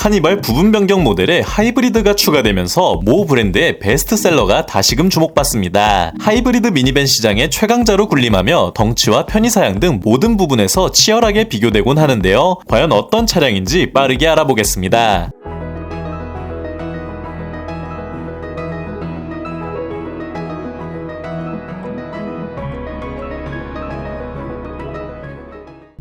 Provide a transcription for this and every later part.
카니발 부분 변경 모델에 하이브리드가 추가되면서 모 브랜드의 베스트셀러가 다시금 주목받습니다. 하이브리드 미니밴 시장의 최강자로 군림하며 덩치와 편의 사양 등 모든 부분에서 치열하게 비교되곤 하는데요. 과연 어떤 차량인지 빠르게 알아보겠습니다.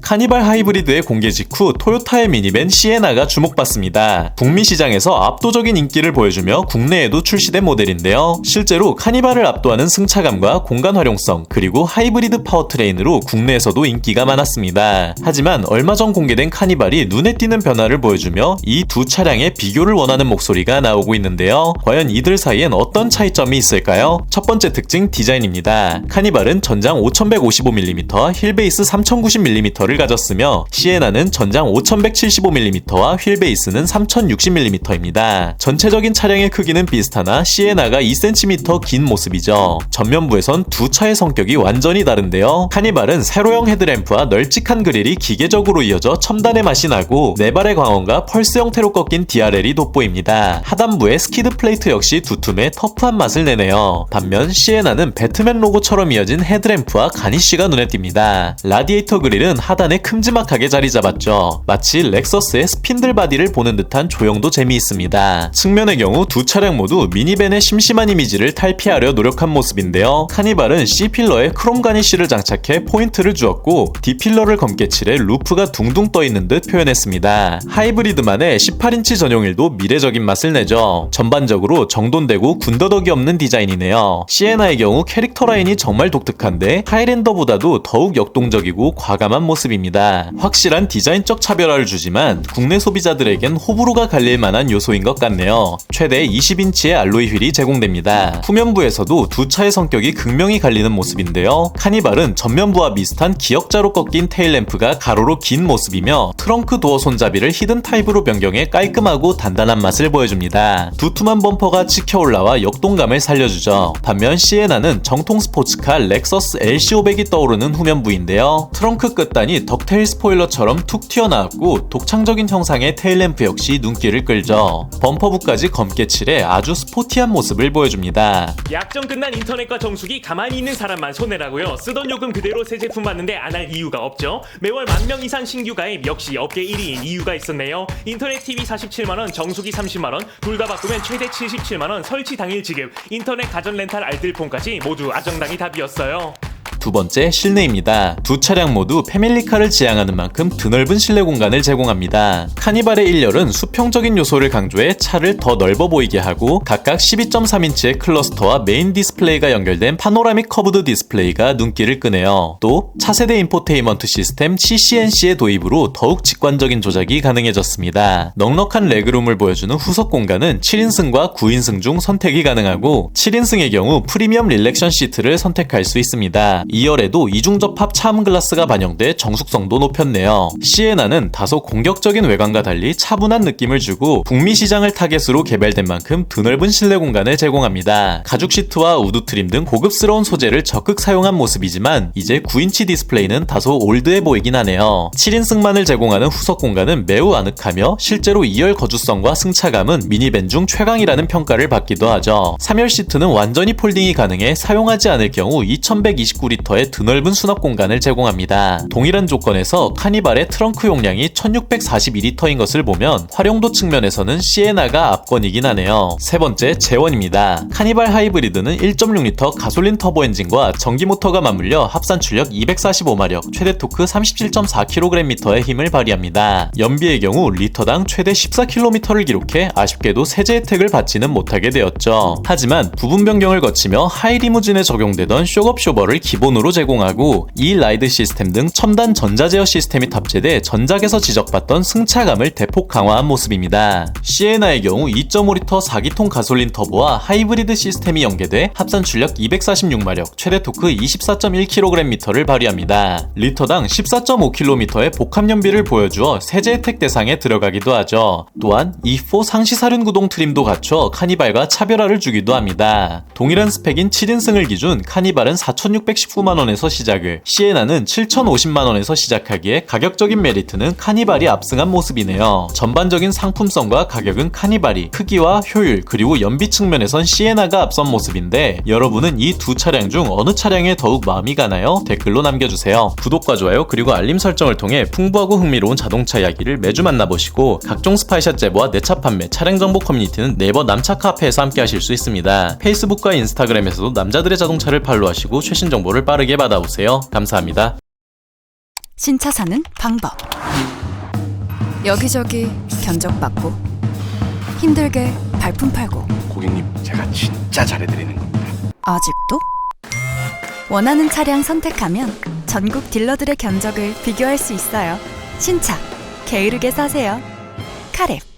카니발 하이브리드의 공개 직후 토요타의 미니밴 시에나가 주목받습니다. 북미 시장에서 압도적인 인기를 보여주며 국내에도 출시된 모델인데요. 실제로 카니발을 압도하는 승차감과 공간 활용성 그리고 하이브리드 파워트레인으로 국내에서도 인기가 많았습니다. 하지만 얼마 전 공개된 카니발이 눈에 띄는 변화를 보여주며 이 두 차량의 비교를 원하는 목소리가 나오고 있는데요. 과연 이들 사이엔 어떤 차이점이 있을까요? 첫 번째 특징 디자인입니다. 카니발은 전장 5155mm, 힐베이스 3090mm를 가졌으며 시에나는 전장 5175mm와 휠 베이스는 3060mm입니다. 전체적인 차량의 크기는 비슷하나 시에나가 2cm 긴 모습이죠. 전면부에선 두 차의 성격이 완전히 다른데요. 카니발은 세로형 헤드램프와 널찍한 그릴이 기계적으로 이어져 첨단의 맛이 나고 네 발의 광원과 펄스 형태로 꺾인 DRL이 돋보입니다. 하단부의 스키드 플레이트 역시 두툼해 터프한 맛을 내네요. 반면 시에나는 배트맨 로고처럼 이어진 헤드램프와 가니쉬가 눈에 띕니다. 라디에이터 그릴은 하단 에 큼지막하게 자리 잡았죠. 마치 렉서스의 스핀들 바디를 보는 듯한 조형도 재미있습니다. 측면의 경우 두 차량 모두 미니밴의 심심한 이미지를 탈피하려 노력한 모습인데요. 카니발은 C필러에 크롬 가니쉬를 장착해 포인트를 주었고 D필러를 검게 칠해 루프가 둥둥 떠 있는 듯 표현했습니다. 하이브리드만의 18인치 전용일도 미래적인 맛을 내죠. 전반적으로 정돈되고 군더더기 없는 디자인이네요. 시에나의 경우 캐릭터 라인이 정말 독특한데 하이랜더보다도 더욱 역동적이고 과감한 모습입니다. 확실한 디자인적 차별화를 주지만 국내 소비자들에겐 호불호가 갈릴 만한 요소인 것 같네요. 최대 20인치의 알로이 휠이 제공됩니다. 후면부에서도 두 차의 성격이 극명히 갈리는 모습인데요. 카니발은 전면부와 비슷한 기역자로 꺾인 테일램프가 가로로 긴 모습이며 트렁크 도어 손잡이를 히든 타입으로 변경해 깔끔하고 단단한 맛을 보여줍니다. 두툼한 범퍼가 치켜 올라와 역동감을 살려주죠. 반면 시에나는 정통 스포츠카 렉서스 LC500이 떠오르는 후면부인데요. 트렁크 끝단이 덕테일 스포일러처럼 툭 튀어나왔고 독창적인 형상의 테일램프 역시 눈길을 끌죠. 범퍼부까지 검게 칠해 아주 스포티한 모습을 보여줍니다. 약정 끝난 인터넷과 정수기 가만히 있는 사람만 손해라고요. 쓰던 요금 그대로 새 제품 받는데 안 할 이유가 없죠. 매월 만 명 이상 신규 가입 역시 업계 1위인 이유가 있었네요. 인터넷 TV 47만 원, 정수기 30만 원, 둘 다 바꾸면 최대 77만 원, 설치 당일 지급, 인터넷 가전 렌탈 알뜰폰까지 모두 아정당이 답이었어요. 두 번째 실내입니다. 두 차량 모두 패밀리카를 지향하는 만큼 드넓은 실내 공간을 제공합니다. 카니발의 1열은 수평적인 요소를 강조해 차를 더 넓어 보이게 하고 각각 12.3인치의 클러스터와 메인 디스플레이가 연결된 파노라믹 커브드 디스플레이가 눈길을 끄네요. 또 차세대 인포테인먼트 시스템 CCNC의 도입으로 더욱 직관적인 조작이 가능해졌습니다. 넉넉한 레그룸을 보여주는 후석 공간은 7인승과 9인승 중 선택이 가능하고 7인승의 경우 프리미엄 릴렉션 시트를 선택할 수 있습니다. 2열에도 이중접합 차음 글라스가 반영돼 정숙성도 높였네요. 시에나는 다소 공격적인 외관과 달리 차분한 느낌을 주고 북미 시장을 타겟으로 개발된 만큼 드넓은 실내 공간을 제공합니다. 가죽 시트와 우드 트림 등 고급스러운 소재를 적극 사용한 모습이지만 이제 9인치 디스플레이는 다소 올드해 보이긴 하네요. 7인승만을 제공하는 후석 공간은 매우 아늑하며 실제로 2열 거주성과 승차감은 미니밴 중 최강이라는 평가를 받기도 하죠. 3열 시트는 완전히 폴딩이 가능해 사용하지 않을 경우 2129리터 의 드넓은 수납 공간을 제공합니다. 동일한 조건에서 카니발의 트렁크 용량이 1642리터인 것을 보면 활용도 측면에서는 시에나가 압권이긴 하네요. 세 번째 재원입니다. 카니발 하이브리드는 1.6리터 가솔린 터보 엔진과 전기 모터가 맞물려 합산 출력 245마력, 최대 토크 37.4kgm의 힘을 발휘합니다. 연비의 경우 리터당 최대 14km를 기록해 아쉽게도 세제 혜택을 받지는 못하게 되었죠. 하지만 부분 변경을 거치며 하이리무진에 적용되던 쇼업 쇼버를 기본 으로 제공하고 이 라이드 시스템 등 첨단 전자 제어 시스템이 탑재돼 전작에서 지적받던 승차감을 대폭 강화한 모습입니다. 시에나의 경우 2.5리터 4기통 가솔린 터보와 하이브리드 시스템이 연계돼 합산 출력 246마력, 최대 토크 24.1kgm를 발휘합니다. 리터당 14.5km의 복합 연비를 보여주어 세제 혜택 대상에 들어가기도 하죠. 또한 E4 상시 사륜 구동 트림도 갖춰 카니발과 차별화를 주기도 합니다. 동일한 스펙인 7인승을 기준 카니발은 4619 7,900만 원에서 시작을, 시에나는 7,050만 원에서 시작하기에 가격적인 메리트는 카니발이 압승한 모습이네요. 전반적인 상품성과 가격은 카니발이, 크기와 효율 그리고 연비 측면에선 시에나가 앞선 모습인데 여러분은 이 두 차량 중 어느 차량에 더욱 마음이 가나요? 댓글로 남겨주세요. 구독과 좋아요 그리고 알림 설정을 통해 풍부하고 흥미로운 자동차 이야기를 매주 만나보시고 각종 스파이샷 제보와 내차 판매, 차량 정보 커뮤니티는 네이버 남차 카페에서 함께 하실 수 있습니다. 페이스북과 인스타그램에서도 남자들의 자동차를 팔로우하시고 최신 정보를 빠르게 받아오세요. 감사합니다. 신차 사는 방법. 여기저기 견적받고 힘들게 발품 팔고 고객님 제가 진짜 잘해드리는 겁니다. 아직도? 원하는 차량 선택하면 전국 딜러들의 견적을 비교할 수 있어요. 신차 게으르게 사세요. 카랩